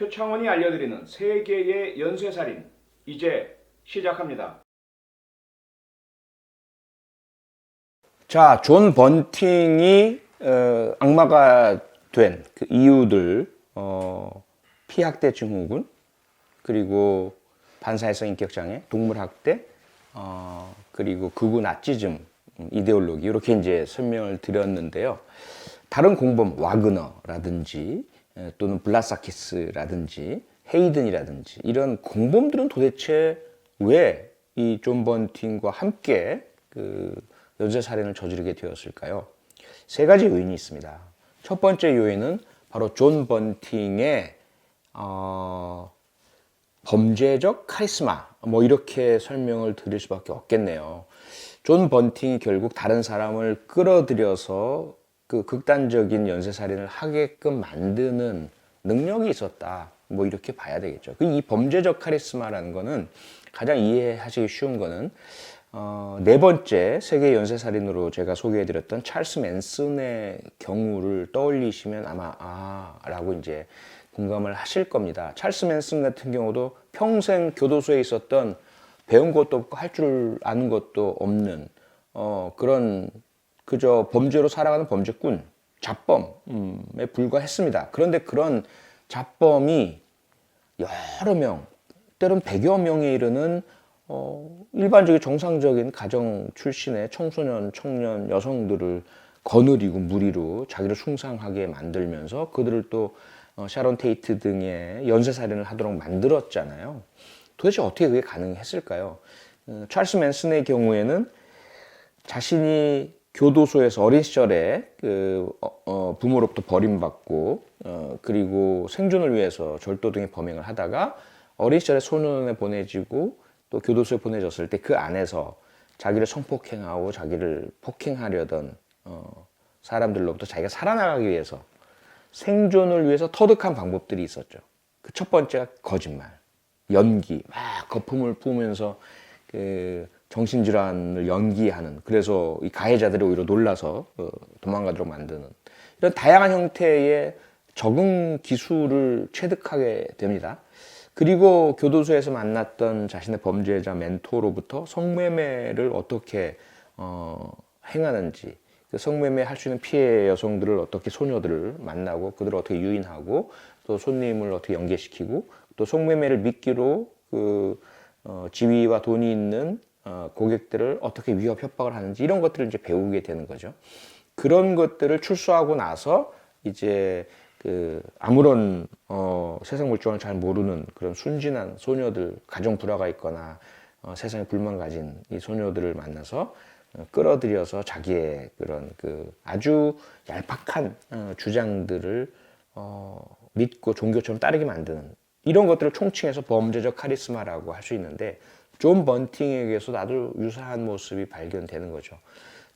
표창원이 알려드리는 세계의 연쇄살인 이제 시작합니다. 자, 존 번팅이 어, 악마가 된 그 이유들, 어, 피학대 증후군, 그리고 반사회성 인격장애, 동물학대, 어, 그리고 극우 나치즘 음, 이데올로기 이렇게 이제 설명을 드렸는데요. 다른 공범 와그너라든지 에, 또는 블라사키스라든지 헤이든이라든지 이런 공범들은 도대체 왜 이 존 번팅과 함께 그 연쇄 살인을 저지르게 되었을까요? 세 가지 요인이 있습니다. 첫 번째 요인은 바로 존 번팅의 어, 범죄적 카리스마 뭐 이렇게 설명을 드릴 수밖에 없겠네요. 존 번팅이 결국 다른 사람을 끌어들여서 그 극단적인 연쇄 살인을 하게끔 만드는 능력이 있었다. 뭐 이렇게 봐야 되겠죠. 그이 범죄적 카리스마라는 거는 가장 이해하시기 쉬운 거는 어, 네 번째 세계 연쇄 살인으로 제가 소개해드렸던 찰스 맨슨의 경우를 떠올리시면 아마 아라고 이제 공감을 하실 겁니다. 찰스 맨슨 같은 경우도 평생 교도소에 있었던 배운 것도 없고 할 줄 아는 것도 없는 어, 그런 그저 범죄로 살아가는 범죄꾼 잡범에 불과했습니다. 그런데 그런 잡범이 여러 명, 때론 백여 명에 이르는 어, 일반적인 정상적인 가정 출신의 청소년, 청년, 여성들을 거느리고 무리로 자기를 숭상하게 만들면서 그들을 또 어, 샤론 테이트 등의 연쇄살인을 하도록 만들었잖아요. 도대체 어떻게 그게 가능했을까요? 어, 찰스 맨슨의 경우에는 자신이 교도소에서 어린 시절에 그 어, 어, 부모로부터 버림받고 어, 그리고 생존을 위해서 절도 등의 범행을 하다가 어린 시절에 소년원에 보내지고 또 교도소에 보내졌을 때 그 안에서 자기를 성폭행하고 자기를 폭행하려던 어, 사람들로부터 자기가 살아나가기 위해서 생존을 위해서 터득한 방법들이 있었죠. 그 첫 번째가 거짓말, 연기, 막 거품을 부으면서 그 정신질환을 연기하는 그래서 이 가해자들이 오히려 놀라서 어, 도망가도록 만드는 이런 다양한 형태의 적응 기술을 체득하게 됩니다. 그리고 교도소에서 만났던 자신의 범죄자 멘토로부터 성매매를 어떻게 어, 행하는지 그 성매매 할 수 있는 피해 여성들을 어떻게 소녀들을 만나고 그들을 어떻게 유인하고 또 손님을 어떻게 연계시키고 또 성매매를 미끼로 그 어, 지위와 돈이 있는 어, 고객들을 어떻게 위협 협박을 하는지 이런 것들을 이제 배우게 되는 거죠. 그런 것들을 출소하고 나서 이제 그 아무런 어, 세상 물정을 잘 모르는 그런 순진한 소녀들 가정 불화가 있거나 어, 세상에 불만 가진 이 소녀들을 만나서 어, 끌어들여서 자기의 그런 그 아주 얄팍한 어, 주장들을 어, 믿고 종교처럼 따르게 만드는 이런 것들을 총칭해서 범죄적 카리스마라고 할 수 있는데 존 번팅에게서 나도 유사한 모습이 발견되는 거죠.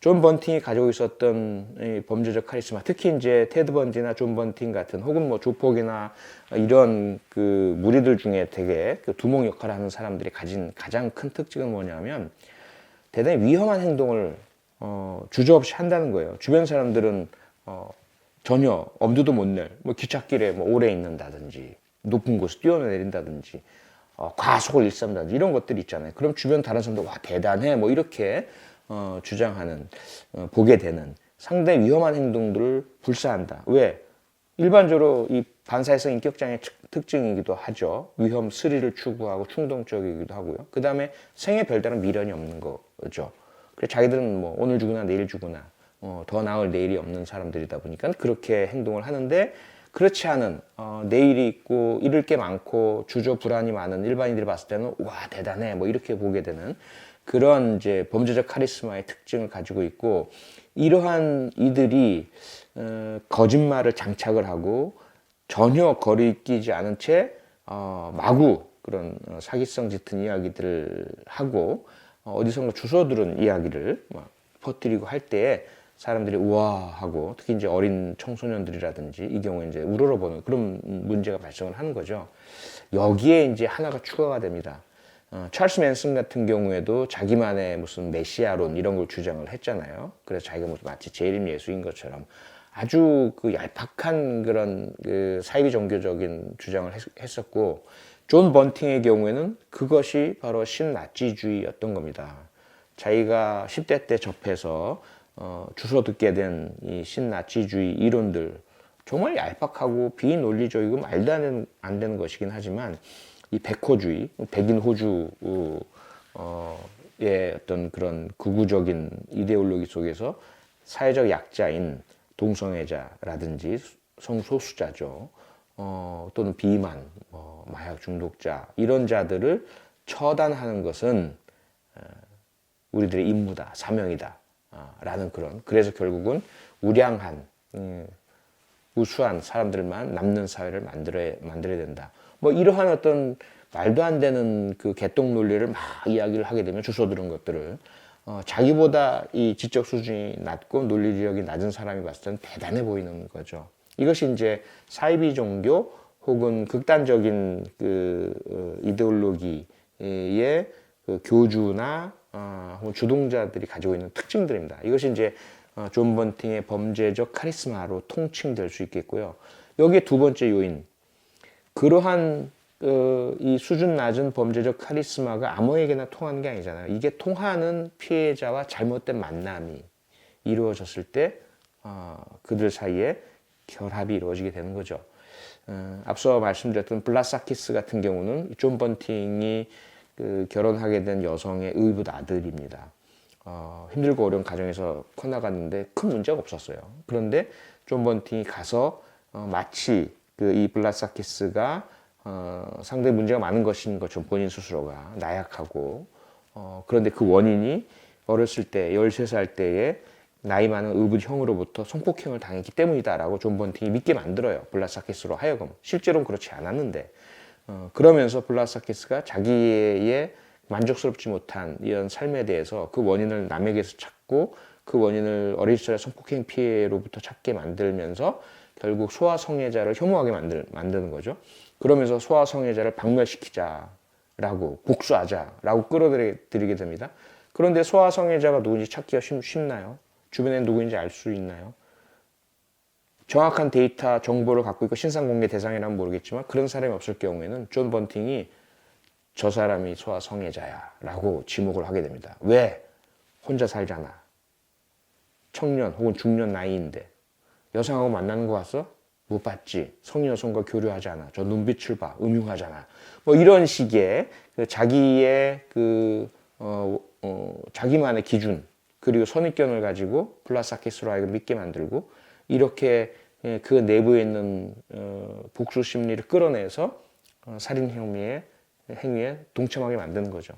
존 번팅이 가지고 있었던 이 범죄적 카리스마, 특히 이제 테드 번디나 존 번팅 같은 혹은 뭐 조폭이나 이런 그 무리들 중에 되게 그 두목 역할을 하는 사람들이 가진 가장 큰 특징은 뭐냐면 대단히 위험한 행동을 어, 주저없이 한다는 거예요. 주변 사람들은 어, 전혀 엄두도 못 낼, 뭐 기찻길에 뭐 오래 있는다든지 높은 곳을 뛰어내린다든지 어, 과속을 일삼다든지 이런 것들이 있잖아요. 그럼 주변 다른 사람들 와 대단해 뭐 이렇게 어, 주장하는 어, 보게 되는 상당히 위험한 행동들을 불사한다. 왜? 일반적으로 이 반사회성 인격장애 특- 특징이기도 하죠. 위험 스릴을 추구하고 충동적이기도 하고요. 그 다음에 생에 별다른 미련이 없는 거죠. 그래서 자기들은 뭐 오늘 죽으나 내일 죽으나 어, 더 나을 내일이 없는 사람들이다 보니까 그렇게 행동을 하는데 그렇지 않은 어, 내일이 있고 잃을 게 많고 주저 불안이 많은 일반인들이 봤을 때는 와 대단해 뭐 이렇게 보게 되는 그런 이제 범죄적 카리스마의 특징을 가지고 있고 이러한 이들이 어, 거짓말을 장착을 하고 전혀 거리 끼지 않은 채 어, 마구 그런 어, 사기성 짙은 이야기들을 하고 어, 어디선가 주워 들은 이야기를 막 퍼뜨리고 할 때에 사람들이 우와 하고 특히 이제 어린 청소년들이라든지 이 경우에 이제 우러러보는 그런 문제가 발생을 하는 거죠. 여기에 이제 하나가 추가가 됩니다. 어, 찰스 맨슨 같은 경우에도 자기만의 무슨 메시아론 이런 걸 주장을 했잖아요. 그래서 자기가 무슨 마치 재림 예수인 것처럼 아주 그 얄팍한 그런 그 사이비 종교적인 주장을 했, 었고존 번팅의 경우에는 그것이 바로 신나치주의였던 겁니다. 자기가 10대 때 접해서 어, 주워 듣게 된 이 신나치주의 이론들 정말 얄팍하고 비논리적이고 말도 안 되는, 안 되는 것이긴 하지만 이 백호주의, 백인 호주 어, 의 어떤 그런 극우적인 이데올로기 속에서 사회적 약자인 동성애자라든지 성소수자죠. 어, 또는 비만, 뭐, 마약 중독자 이런 자들을 처단하는 것은 어, 우리들의 임무다, 사명이다, 어, 라는 그런 그래서 결국은 우량한 음, 우수한 사람들만 남는 사회를 만들어야 만들어야 된다. 뭐 이러한 어떤 말도 안 되는 그 개똥 논리를 막 이야기를 하게 되면 주워 들은 것들을 어, 자기보다 이 지적 수준이 낮고 논리력이 낮은 사람이 봤을 때는 대단해 보이는 거죠. 이것이 이제 사이비 종교 혹은 극단적인 그 어, 이데올로기의 그 교주나 어, 주동자들이 가지고 있는 특징들입니다. 이것이 이제 어, 존 번팅의 범죄적 카리스마로 통칭될 수 있겠고요. 여기에 두 번째 요인, 그러한 어, 이 수준 낮은 범죄적 카리스마가 아무에게나 통하는 게 아니잖아요. 이게 통하는 피해자와 잘못된 만남이 이루어졌을 때 어, 그들 사이에 결합이 이루어지게 되는 거죠. 어, 앞서 말씀드렸던 블라사키스 같은 경우는 존 번팅이 그 결혼하게 된 여성의 의붓 아들입니다. 어, 힘들고 어려운 가정에서 커나갔는데 큰 문제가 없었어요. 그런데 존 번팅이 가서 어, 마치 그 이 블라사키스가 어, 상당히 문제가 많은 것인 것처럼 본인 스스로가 나약하고 어, 그런데 그 원인이 어렸을 때 13살 때에 나이 많은 의붓 형으로부터 성폭행을 당했기 때문이다라고 존 번팅이 믿게 만들어요. 블라사키스로 하여금. 실제로는 그렇지 않았는데 어, 그러면서 블라사키스가 자기의 만족스럽지 못한 이런 삶에 대해서 그 원인을 남에게서 찾고 그 원인을 어린 시절에 성폭행 피해로부터 찾게 만들면서 결국 소아성애자를 혐오하게 만들, 만드는 거죠. 그러면서 소아성애자를 박멸시키자라고 복수하자라고 끌어들이게 됩니다. 그런데 소아성애자가 누군지 찾기가 쉽, 쉽나요? 주변에 누구인지 알 수 있나요? 정확한 데이터 정보를 갖고 있고 신상 공개 대상이라면 모르겠지만 그런 사람이 없을 경우에는 존 번팅이 저 사람이 소아 성애자야라고 지목을 하게 됩니다. 왜? 혼자 살잖아. 청년 혹은 중년 나이인데 여성하고 만나는 거 같어? 못 봤지. 성인 여성과 교류하지 않아. 저 눈빛을 봐. 음흉하잖아. 뭐 이런 식의 그 자기의 그 어, 어, 자기만의 기준 그리고 선입견을 가지고 플라사키스로 하여금 믿게 만들고 이렇게 예, 그 내부에 있는 어, 복수 심리를 끌어내서 어, 살인 혐의에 행위에 동참하게 만드는 거죠.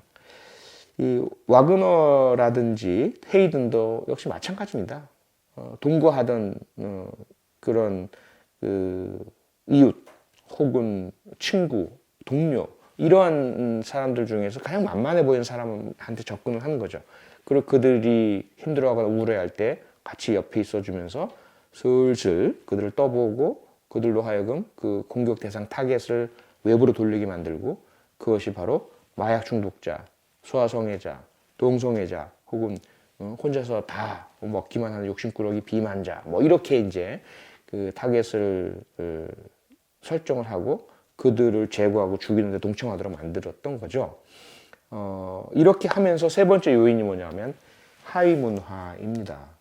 이 와그너라든지 헤이든도 역시 마찬가지입니다. 어, 동거하던 어, 그런 그 이웃 혹은 친구, 동료 이러한 사람들 중에서 가장 만만해 보이는 사람한테 접근을 하는 거죠. 그리고 그들이 힘들어하거나 우울해할 때 같이 옆에 있어주면서 슬슬 그들을 떠보고 그들로 하여금 그 공격 대상 타겟을 외부로 돌리게 만들고 그것이 바로 마약 중독자, 소아성애자, 동성애자 혹은 어, 혼자서 다 먹기만 하는 욕심꾸러기 비만자 뭐 이렇게 이제 그 타겟을 어, 설정을 하고 그들을 제거하고 죽이는 데 동참하도록 만들었던 거죠. 어, 이렇게 하면서 세 번째 요인이 뭐냐면 하위 문화입니다.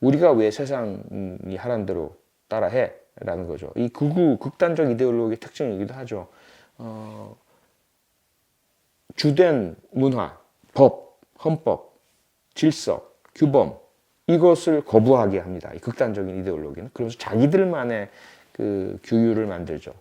우리가 왜 세상이 하란 대로 따라해? 라는 거죠. 이 극우, 극단적 이데올로기의 특징이기도 하죠. 어, 주된 문화, 법, 헌법, 질서, 규범, 이것을 거부하게 합니다. 이 극단적인 이데올로기는. 그러면서 자기들만의 그 규율을 만들죠.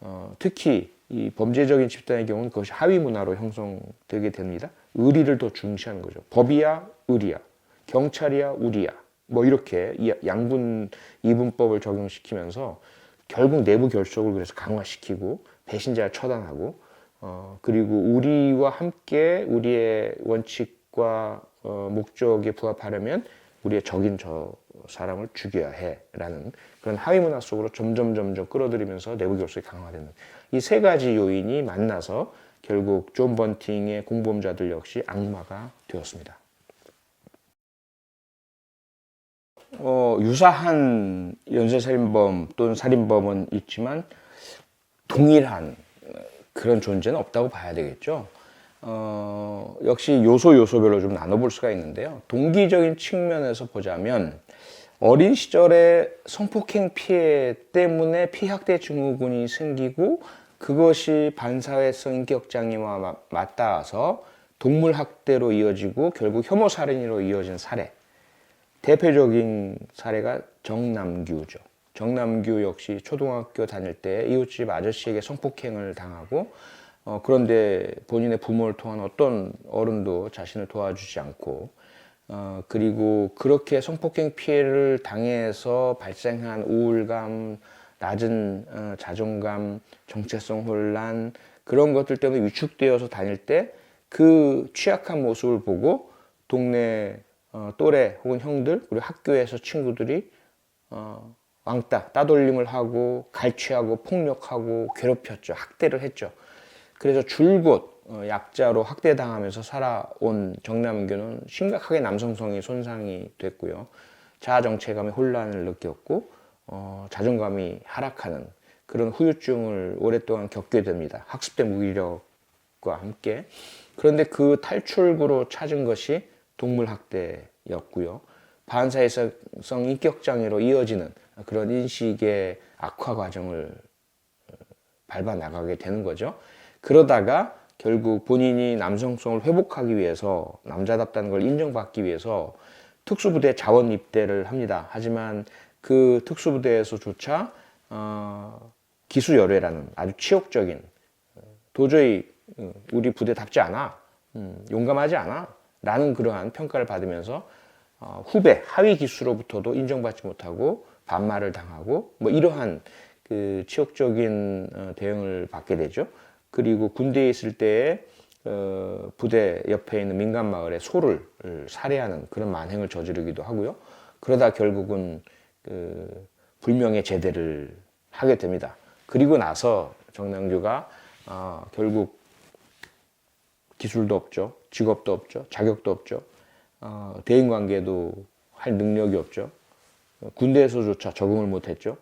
어, 특히 이 범죄적인 집단의 경우는 그것이 하위 문화로 형성되게 됩니다. 의리를 더 중시하는 거죠. 법이야, 의리야. 경찰이야, 우리야. 뭐 이렇게 이 양분 이분법을 적용시키면서 결국 내부 결속을 그래서 강화시키고 배신자를 처단하고 어, 그리고 우리와 함께 우리의 원칙과 어, 목적에 부합하려면 우리의 적인 저 사람을 죽여야 해라는 그런 하위 문화 속으로 점점 점점 끌어들이면서 내부 결속이 강화되는 이 세 가지 요인이 만나서 결국 존 번팅의 공범자들 역시 악마가 되었습니다. 어, 유사한 연쇄살인범 또는 살인범은 있지만 동일한 그런 존재는 없다고 봐야 되겠죠. 어, 역시 요소 요소별로 좀 나눠볼 수가 있는데요. 동기적인 측면에서 보자면 어린 시절에 성폭행 피해 때문에 피학대 증후군이 생기고 그것이 반사회성 인격장애와 마- 맞닿아서 동물학대로 이어지고 결국 혐오살인으로 이어진 사례. 대표적인 사례가 정남규죠. 정남규 역시 초등학교 다닐 때 이웃집 아저씨에게 성폭행을 당하고 어, 그런데 본인의 부모를 통한 어떤 어른도 자신을 도와주지 않고 어, 그리고 그렇게 성폭행 피해를 당해서 발생한 우울감, 낮은 어, 자존감, 정체성 혼란 그런 것들 때문에 위축되어서 다닐 때 그 취약한 모습을 보고 동네 어, 또래 혹은 형들 그리고 학교에서 친구들이 어, 왕따 따돌림을 하고 갈취하고 폭력하고 괴롭혔죠. 학대를 했죠. 그래서 줄곧 어, 약자로 학대당하면서 살아온 정남규는 심각하게 남성성이 손상이 됐고요. 자아 정체감의 혼란을 느꼈고 어, 자존감이 하락하는 그런 후유증을 오랫동안 겪게 됩니다. 학습된 무기력과 함께. 그런데 그 탈출구로 찾은 것이 동물학대였고요. 반사회성 인격장애로 이어지는 그런 인식의 악화 과정을 어, 밟아 나가게 되는 거죠. 그러다가 결국 본인이 남성성을 회복하기 위해서 남자답다는 걸 인정받기 위해서 특수부대 자원 입대를 합니다. 하지만 그 특수부대에서조차 어, 기수열애라는 아주 치욕적인 도저히 어, 우리 부대답지 않아, 음, 용감하지 않아, 라는 그러한 평가를 받으면서 어, 후배 하위 기수로부터도 인정받지 못하고 반말을 당하고 뭐 이러한 그 치욕적인 어, 대응을 받게 되죠. 그리고 군대에 있을 때에 어, 부대 옆에 있는 민간 마을에 소를 살해하는 그런 만행을 저지르기도 하고요. 그러다 결국은 그 불명예 제대를 하게 됩니다. 그리고 나서 정남규가 어, 결국 기술도 없죠. 직업도 없죠. 자격도 없죠. 어, 대인 관계도 할 능력이 없죠. 어, 군대에서조차 적응을 못했죠.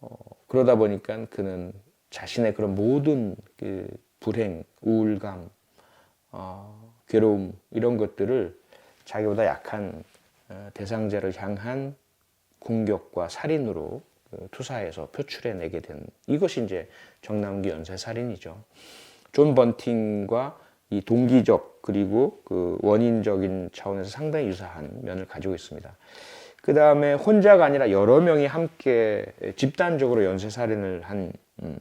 어, 그러다 보니까 그는 자신의 그런 모든 그 불행, 우울감, 어, 괴로움 이런 것들을 자기보다 약한 어, 대상자를 향한 공격과 살인으로 그 투사해서 표출해내게 된 이것이 이제 정남기 연쇄 살인이죠. 존 번팅과 이 동기적 그리고 그 원인적인 차원에서 상당히 유사한 면을 가지고 있습니다. 그 다음에 혼자가 아니라 여러 명이 함께 집단적으로 연쇄 살인을 한 음,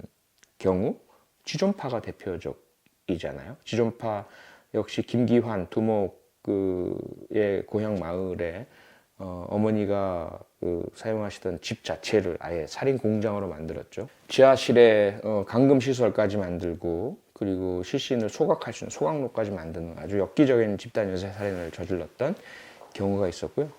경우 지존파가 대표적이잖아요. 지존파 역시 김기환 두목의 고향 마을에 어, 어머니가 그 사용하시던 집 자체를 아예 살인 공장으로 만들었죠. 지하실에 어, 감금 시설까지 만들고 그리고 시신을 소각할 수 있는 소각로까지 만드는 아주 엽기적인 집단 연쇄 살인을 저질렀던 경우가 있었고요.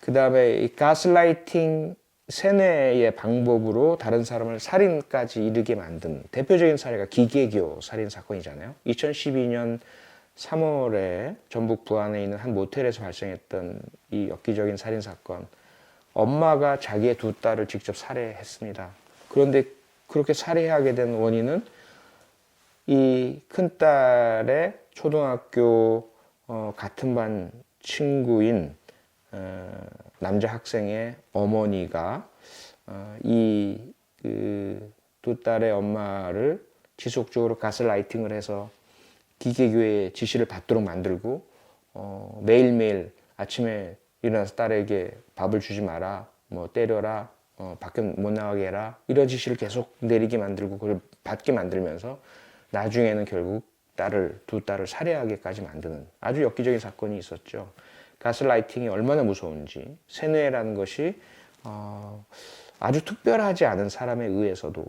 그 다음에 이 가스라이팅 세뇌의 방법으로 다른 사람을 살인까지 이르게 만든 대표적인 사례가 기계교 살인 사건이잖아요. 2012년 3월에 전북 부안에 있는 한 모텔에서 발생했던 이 엽기적인 살인 사건. 엄마가 자기의 두 딸을 직접 살해했습니다. 그런데 그렇게 살해하게 된 원인은 이 큰딸의 초등학교 어, 같은 반 친구인 어, 남자 학생의 어머니가 어, 이그 딸의 엄마를 지속적으로 가스라이팅을 해서 기계교의 지시를 받도록 만들고 어, 매일매일 아침에 일어나서 딸에게 밥을 주지 마라, 뭐 때려라, 어, 밖에 못 나가게 해라 이런 지시를 계속 내리게 만들고 그걸 받게 만들면서 나중에는 결국 딸을 두 딸을 살해하게까지 만드는 아주 엽기적인 사건이 있었죠. 가스라이팅이 얼마나 무서운지 세뇌라는 것이 어, 아주 특별하지 않은 사람에 의해서도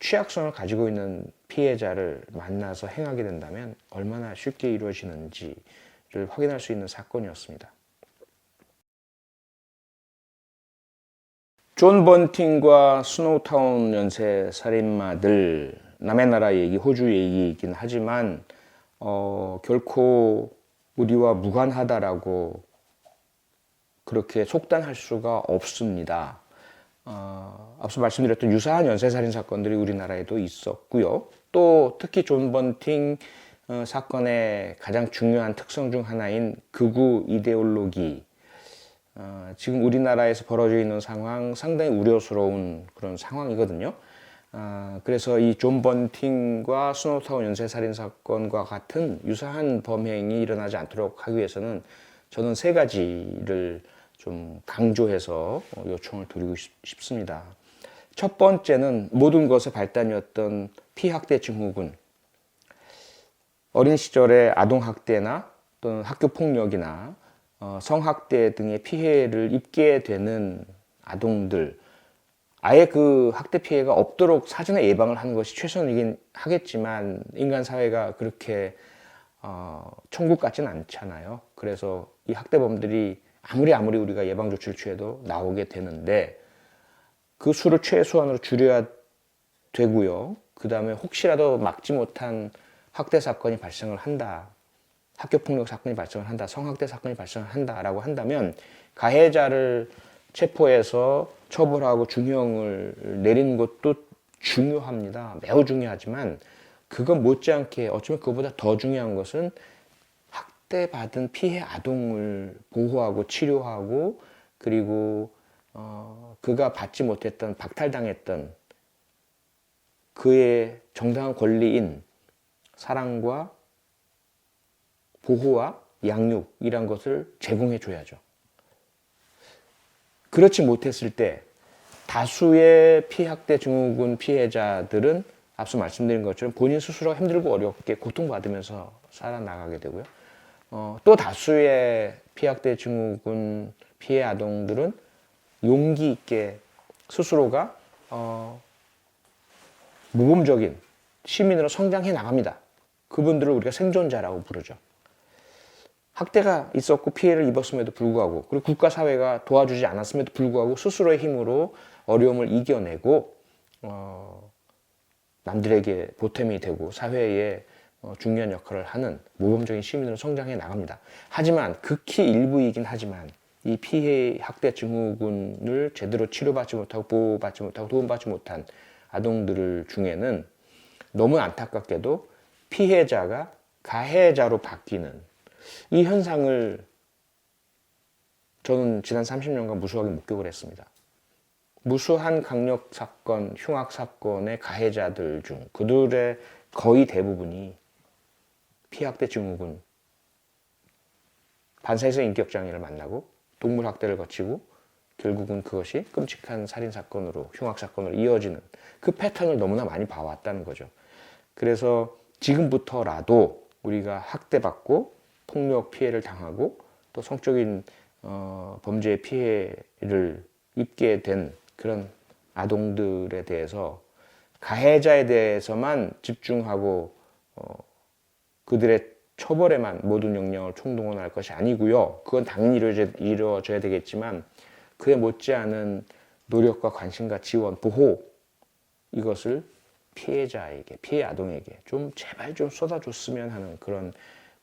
취약성을 가지고 있는 피해자를 만나서 행하게 된다면 얼마나 쉽게 이루어지는지를 확인할 수 있는 사건이었습니다. 존 번팅과 스노우타운 연쇄 살인마들 남의 나라 얘기, 호주 얘기이긴 하지만 어, 결코 우리와 무관하다라고 그렇게 속단할 수가 없습니다. 어, 앞서 말씀드렸던 유사한 연쇄살인 사건들이 우리나라에도 있었고요. 또 특히 존 번팅 어, 사건의 가장 중요한 특성 중 하나인 극우 이데올로기. 어, 지금 우리나라에서 벌어져 있는 상황 상당히 우려스러운 그런 상황이거든요. 아, 그래서 이 존 번팅과 스노우타운 연쇄살인 사건과 같은 유사한 범행이 일어나지 않도록 하기 위해서는 저는 세 가지를 좀 강조해서 어, 요청을 드리고 싶- 싶습니다. 첫 번째는 모든 것의 발단이었던 피학대 증후군. 어린 시절에 아동학대나 또는 학교폭력이나 어, 성학대 등의 피해를 입게 되는 아동들, 아예 그 학대 피해가 없도록 사전에 예방을 하는 것이 최선이긴 하겠지만 인간 사회가 그렇게 어, 천국 같지는 않잖아요. 그래서 이 학대범들이 아무리 아무리 우리가 예방 조치를 취해도 나오게 되는데 그 수를 최소한으로 줄여야 되고요. 그 다음에 혹시라도 막지 못한 학대 사건이 발생을 한다. 학교 폭력 사건이 발생을 한다. 성학대 사건이 발생을 한다라고 한다면 가해자를 체포해서 처벌하고 중형을 내리는 것도 중요합니다. 매우 중요하지만 그것 못지않게 어쩌면 그보다 더 중요한 것은 학대받은 피해 아동을 보호하고 치료하고 그리고 어, 그가 받지 못했던 박탈당했던 그의 정당한 권리인 사랑과 보호와 양육이란 것을 제공해 줘야죠. 그렇지 못했을 때 다수의 피학대 증후군 피해자들은 앞서 말씀드린 것처럼 본인 스스로 힘들고 어렵게 고통받으면서 살아나가게 되고요. 어, 또 다수의 피학대 증후군 피해 아동들은 용기 있게 스스로가 어, 모범적인 시민으로 성장해 나갑니다. 그분들을 우리가 생존자라고 부르죠. 학대가 있었고 피해를 입었음에도 불구하고 그리고 국가 사회가 도와주지 않았음에도 불구하고 스스로의 힘으로 어려움을 이겨내고 어, 남들에게 보탬이 되고 사회에 어, 중요한 역할을 하는 모범적인 시민으로 성장해 나갑니다. 하지만 극히 일부이긴 하지만 이 피해 학대 증후군을 제대로 치료받지 못하고 보호받지 못하고 도움받지 못한 아동들 중에는 너무 안타깝게도 피해자가 가해자로 바뀌는 이 현상을 저는 지난 30년간 무수하게 목격을 했습니다. 무수한 강력 사건, 흉악 사건의 가해자들 중 그들의 거의 대부분이 피학대 증후군, 반사에서 인격 장애를 만나고 동물 학대를 거치고 결국은 그것이 끔찍한 살인 사건으로 흉악 사건으로 이어지는 그 패턴을 너무나 많이 봐왔다는 거죠. 그래서 지금부터라도 우리가 학대받고 폭력 피해를 당하고 또 성적인 어, 범죄의 피해를 입게 된 그런 아동들에 대해서 가해자에 대해서만 집중하고 어, 그들의 처벌에만 모든 역량을 총동원할 것이 아니고요. 그건 당연히 이루어져, 이루어져야 되겠지만 그에 못지않은 노력과 관심과 지원, 보호 이것을 피해자에게, 피해 아동에게 좀 제발 좀 쏟아줬으면 하는 그런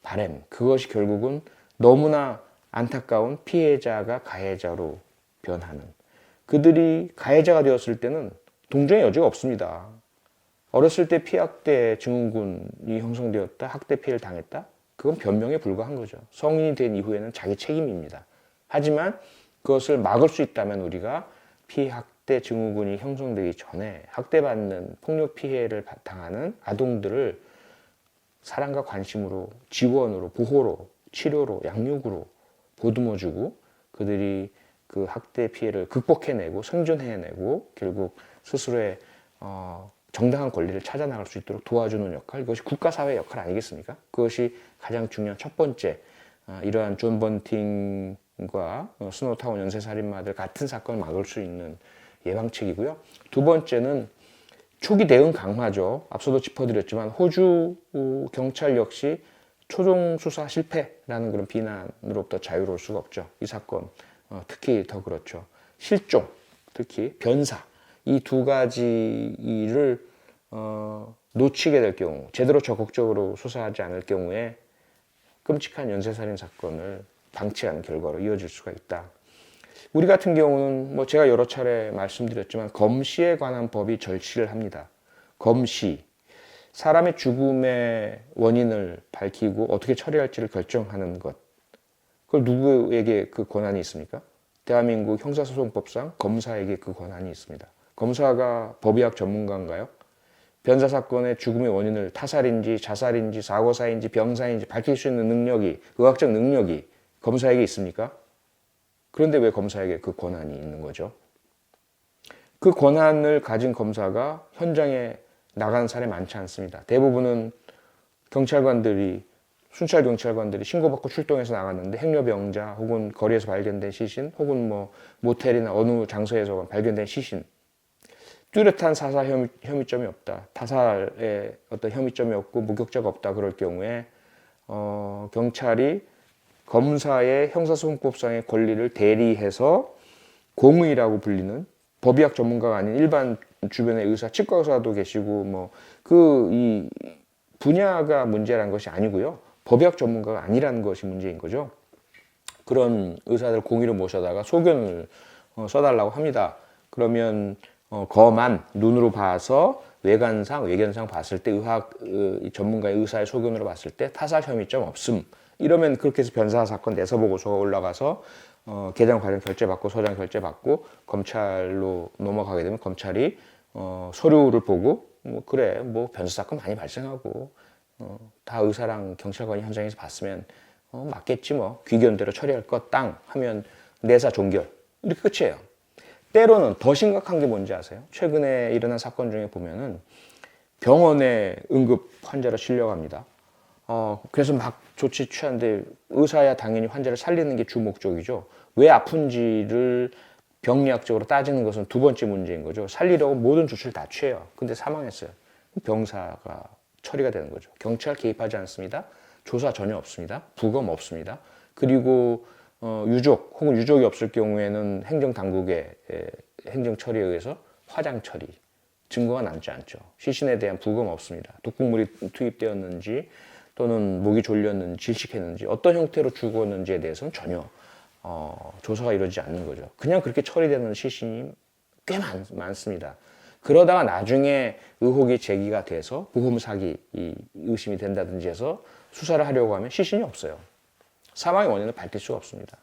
바램. 그것이 결국은 너무나 안타까운 피해자가 가해자로 변하는. 그들이 가해자가 되었을 때는 동정의 여지가 없습니다. 어렸을 때 피학대 증후군이 형성되었다, 학대 피해를 당했다, 그건 변명에 불과한 거죠. 성인이 된 이후에는 자기 책임입니다. 하지만 그것을 막을 수 있다면 우리가 피학대 증후군이 형성되기 전에 학대받는 폭력 피해를 당하는 아동들을 사랑과 관심으로 지원으로 보호로 치료로 양육으로 보듬어주고 그들이 그 학대 피해를 극복해내고 생존해내고 결국 스스로의 어, 정당한 권리를 찾아 나갈 수 있도록 도와주는 역할 이것이 국가 사회의 역할 아니겠습니까? 그것이 가장 중요한 첫 번째 어, 이러한 존 번팅과 어, 스노타운 연쇄 살인마들 같은 사건을 막을 수 있는 예방책이고요. 두 번째는 초기 대응 강화죠. 앞서도 짚어드렸지만 호주 어, 경찰 역시 초종 수사 실패라는 그런 비난으로부터 자유로울 수가 없죠. 이 사건 어, 특히 더 그렇죠. 실종, 특히 변사 이 두 가지를 어, 놓치게 될 경우, 제대로 적극적으로 수사하지 않을 경우에 끔찍한 연쇄살인 사건을 방치하는 결과로 이어질 수가 있다. 우리 같은 경우는 뭐 제가 여러 차례 말씀드렸지만 검시에 관한 법이 절치를 합니다. 검시. 사람의 죽음의 원인을 밝히고 어떻게 처리할지를 결정하는 것. 그걸 누구에게 그 권한이 있습니까? 대한민국 형사소송법상 검사에게 그 권한이 있습니다. 검사가 법의학 전문가인가요? 변사 사건의 죽음의 원인을 타살인지 자살인지 사고사인지 병사인지 밝힐 수 있는 능력이 의학적 능력이 검사에게 있습니까? 그런데 왜 검사에게 그 권한이 있는 거죠? 그 권한을 가진 검사가 현장에 나가는 사람이 많지 않습니다. 대부분은 경찰관들이 순찰 경찰관들이 신고받고 출동해서 나갔는데 행려병자 혹은 거리에서 발견된 시신 혹은 뭐 모텔이나 어느 장소에서 발견된 시신 뚜렷한 사살 혐의, 혐의점이 없다. 타살에 어떤 혐의점이 없고 목격자가 없다. 그럴 경우에 어, 경찰이 검사의 형사소송법상의 권리를 대리해서 공의라고 불리는 법의학 전문가가 아닌 일반 주변의 의사, 치과 의사도 계시고 뭐 그 이 분야가 문제라는 것이 아니고요. 법의학 전문가가 아니라는 것이 문제인 거죠. 그런 의사들 공의로 모셔다가 소견을 어, 써달라고 합니다. 그러면 어, 검안 눈으로 봐서 외관상 외견상 봤을 때 의학 어, 이 전문가의 의사의 소견으로 봤을 때 타살 혐의점 없음. 이러면 그렇게 해서 변사 사건 내서 보고서가 올라가서 어, 개장 과정 결재 받고 소장 결재 받고 검찰로 넘어가게 되면 검찰이 어, 서류를 보고 뭐 그래 뭐 변사 사건 많이 발생하고 어, 다 의사랑 경찰관이 현장에서 봤으면 어, 맞겠지 뭐. 귀견대로 처리할 것 땅 하면 내사 종결. 이렇게 끝이에요. 때로는 더 심각한 게 뭔지 아세요? 최근에 일어난 사건 중에 보면은 병원에 응급 환자로 실려갑니다. 어, 그래서 막 조치 취하는데 의사야 당연히 환자를 살리는 게 주 목적이죠. 왜 아픈지를 병리학적으로 따지는 것은 두 번째 문제인 거죠. 살리려고 모든 조치를 다 취해요. 근데 사망했어요. 병사가 처리가 되는 거죠. 경찰 개입하지 않습니다. 조사 전혀 없습니다. 부검 없습니다. 그리고 어, 유족 혹은 유족이 없을 경우에는 행정 당국의 에, 행정 처리에 의해서 화장 처리 증거가 남지 않죠. 시신에 대한 부검 없습니다. 독극물이 투입되었는지 또는 목이 졸렸는지 질식했는지 어떤 형태로 죽었는지에 대해서는 전혀 어, 조사가 이루어지지 않는 거죠. 그냥 그렇게 처리되는 시신이 꽤 많, 많습니다. 그러다가 나중에 의혹이 제기가 돼서 보험 사기 이 의심이 된다든지 해서 수사를 하려고 하면 시신이 없어요. 사망의 원인을 밝힐 수가 없습니다.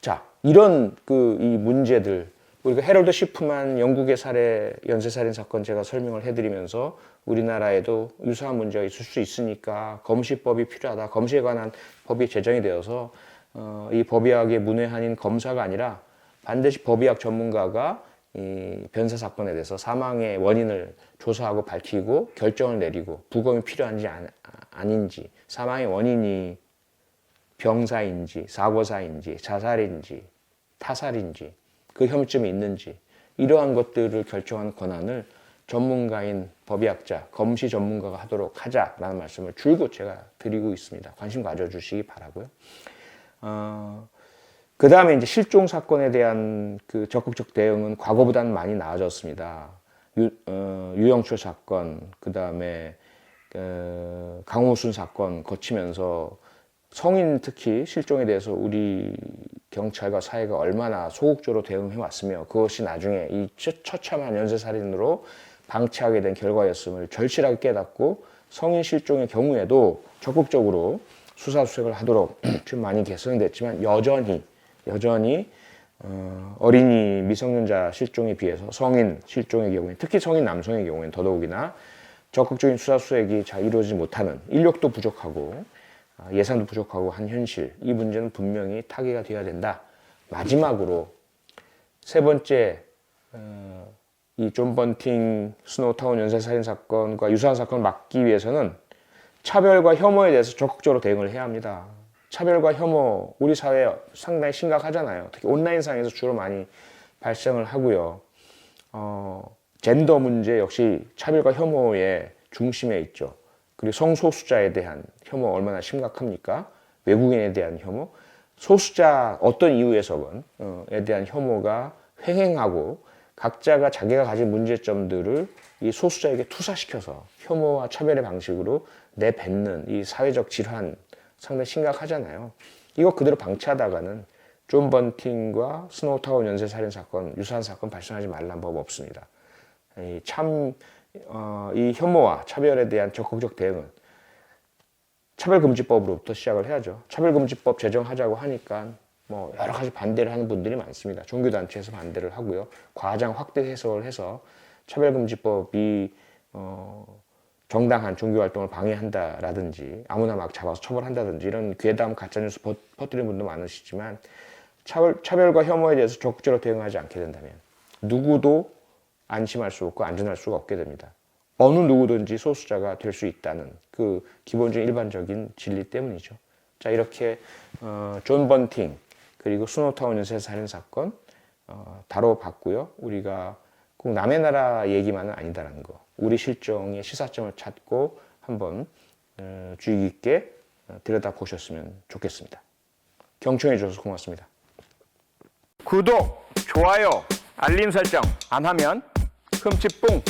자, 이런 그 이 문제들 우리가 헤럴드 시프만 영국의 살해 연쇄 살인 사건 제가 설명을 해드리면서 우리나라에도 유사한 문제가 있을 수 있으니까 검시법이 필요하다. 검시에 관한 법이 제정이 되어서 어, 이 법의학의 문외한인 검사가 아니라 반드시 법의학 전문가가 이 변사 사건에 대해서 사망의 원인을 조사하고 밝히고 결정을 내리고 부검이 필요한지 안, 아닌지 사망의 원인이 병사인지 사고사인지 자살인지 타살인지 그 혐의점이 있는지 이러한 것들을 결정하는 권한을 전문가인 법의학자, 검시 전문가가 하도록 하자라는 말씀을 줄곧 제가 드리고 있습니다. 관심 가져주시기 바라고요. 어, 그 다음에 이제 실종 사건에 대한 그 적극적 대응은 과거보다는 많이 나아졌습니다. 유, 어, 유영철 사건, 그 다음에 어, 강호순 사건 거치면서 성인 특히 실종에 대해서 우리 경찰과 사회가 얼마나 소극적으로 대응해 왔으며 그것이 나중에 이 처참한 연쇄살인으로 방치하게 된 결과였음을 절실하게 깨닫고 성인 실종의 경우에도 적극적으로 수사 수색을 하도록 좀 많이 개선됐지만 여전히 여전히 어, 어린이 미성년자 실종에 비해서 성인 실종의 경우에 특히 성인 남성의 경우에는 더더욱이나 적극적인 수사 수색이 잘 이루어지지 못하는 인력도 부족하고 아, 예산도 부족하고 한 현실 이 문제는 분명히 타개가 되어야 된다. 마지막으로 세 번째 어, 이존 번팅 스노우타운 연쇄 살인 사건과 유사한 사건을 막기 위해서는 차별과 혐오에 대해서 적극적으로 대응을 해야 합니다. 차별과 혐오 우리 사회 상당히 심각하잖아요. 특히 온라인상에서 주로 많이 발생을 하고요. 어, 젠더 문제 역시 차별과 혐오의 중심에 있죠. 그리고 성소수자에 대한 혐오 얼마나 심각합니까? 외국인에 대한 혐오, 소수자 어떤 이유에서건에 대한 혐오가 횡행하고 각자가 자기가 가진 문제점들을 이 소수자에게 투사시켜서 혐오와 차별의 방식으로 내뱉는 이 사회적 질환 상당히 심각하잖아요. 이거 그대로 방치하다가는 존 번팅과 스노우타운 연쇄 살인 사건 유사한 사건 발생하지 말란 법 없습니다. 이 참, 어, 이 혐오와 차별에 대한 적극적 대응은 차별금지법으로부터 시작을 해야죠. 차별금지법 제정하자고 하니까 뭐 여러 가지 반대를 하는 분들이 많습니다. 종교단체에서 반대를 하고요. 과장 확대 해석을 해서 차별금지법이 어, 정당한 종교 활동을 방해한다라든지 아무나 막 잡아서 처벌한다든지 이런 괴담 가짜뉴스 퍼- 퍼뜨리는 분도 많으시지만 차별, 차별과 혐오에 대해서 적극적으로 대응하지 않게 된다면 누구도 안심할 수 없고 안전할 수가 없게 됩니다. 어느 누구든지 소수자가 될 수 있다는 그 기본적인 일반적인 진리 때문이죠. 자 이렇게 어, 존 번팅 그리고 스노타운 연쇄 살인 사건 어, 다뤄봤고요. 우리가 꼭 남의 나라 얘기만은 아니다라는 거. 우리 실정의 시사점을 찾고 한번 어, 주의 깊게 어, 들여다 보셨으면 좋겠습니다. 경청해 주셔서 고맙습니다. 구독, 좋아요, 알림 설정 안 하면 흠칫뿡